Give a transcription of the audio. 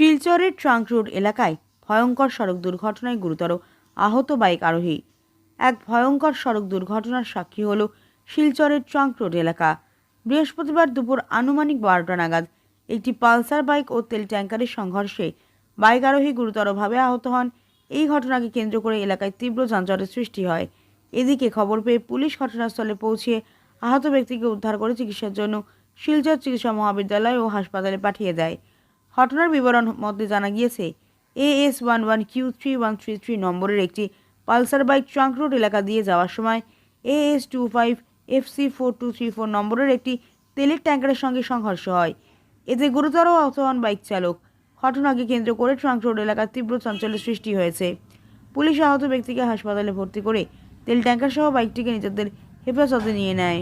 শিলচরের trunk road এলাকায় ভয়ঙ্কর সড়ক দুর্ঘটনায় গুরুতর আহত বাইক আরোহী। এক ভয়ঙ্কর সড়ক দুর্ঘটনার সাক্ষী হল শিলচরের ট্রাঙ্ক রোড এলাকা। বৃহস্পতিবার দুপুর আনুমানিক বারোটা নাগাদ একটি পালসার বাইক ও তেল ট্যাঙ্কারের সংঘর্ষে বাইক আরোহী গুরুতরভাবে আহত হন। এই ঘটনাকে কেন্দ্র করে এলাকায় তীব্র যানজটের সৃষ্টি হয়। এদিকে খবর পেয়ে পুলিশ ঘটনাস্থলে পৌঁছে আহত ব্যক্তিকে উদ্ধার করে চিকিৎসার জন্য শিলচর চিকিৎসা মহাবিদ্যালয় ও হাসপাতালে পাঠিয়ে দেয়। ঘটনার বিবরণ মধ্যে জানা গিয়েছে AS one one Q three one three three নম্বরের একটি পালসার বাইক ট্রাঙ্ক রোড এলাকা দিয়ে যাওয়ার সময় AS two five FC four two three four নম্বরের একটি তেলের ট্যাঙ্কারের সঙ্গে সংঘর্ষ হয়। এতে গুরুতর আহত হন বাইক চালক ঘটনাকে কেন্দ্র করে ট্রাঙ্ক রোড এলাকার তীব্র চাঞ্চল্যের সৃষ্টি হয়েছে। পুলিশ আহত ব্যক্তিকে হাসপাতালে ভর্তি করে তেল ট্যাঙ্কার সহ বাইকটিকে নিজেদের হেফাজতে নিয়ে নেয়।